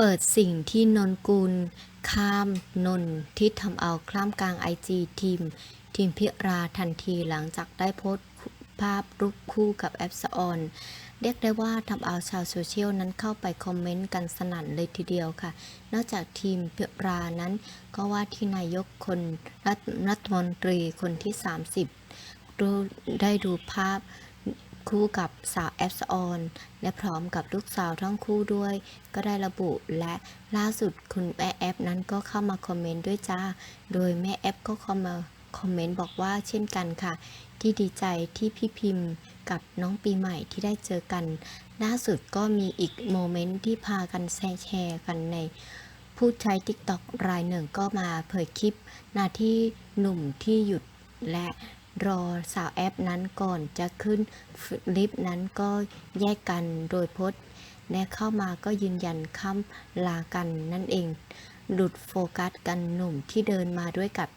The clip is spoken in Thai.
เปิดสิ่งที่นนกุล ข้ามนนที่ทำเอาคล่ามกลางไอจีทีม ทีมพิราทันทีหลังจากได้โพสต์ภาพรูปคู่กับแอปสออนเรียกได้ว่าทำเอาชาวโซเชียลนั้นเข้าไปคอมเมนต์กันสนั่นเลยทีเดียวค่ะ นอกจากทีมพิรานั้น ก็ว่าที่นายกคนรัฐรัฐมนตรีคนที่ 30ดูได้ดูภาพ คู่กับสาวแอปสออน และพร้อมกับลูกสาวทั้งคู่ด้วย ก็ได้ระบุและล่าสุดคุณแม่แอปนั้นก็เข้ามาคอมเมนต์ด้วยจ้า โดยแม่แอปก็เข้ามาคอมเมนต์บอกว่าเช่นกันค่ะ ที่ดีใจที่พี่พิมพ์กับน้องปีใหม่ที่ได้เจอกัน ล่าสุดก็มีอีกโมเมนต์ที่พากันแชร์กันในผู้ใช้ TikTok รายหนึ่งก็มาเผยคลิป นาที่หนุ่มที่หยุดและ รอสาวแอปนั้นก่อนจะขึ้นลิฟต์นั้นก็แยกกันโดยพจน์และเข้ามาก็ยืนยันคำลากันนั่นเอง หลุดโฟกัสกันหนุ่มที่เดินมาด้วยกับ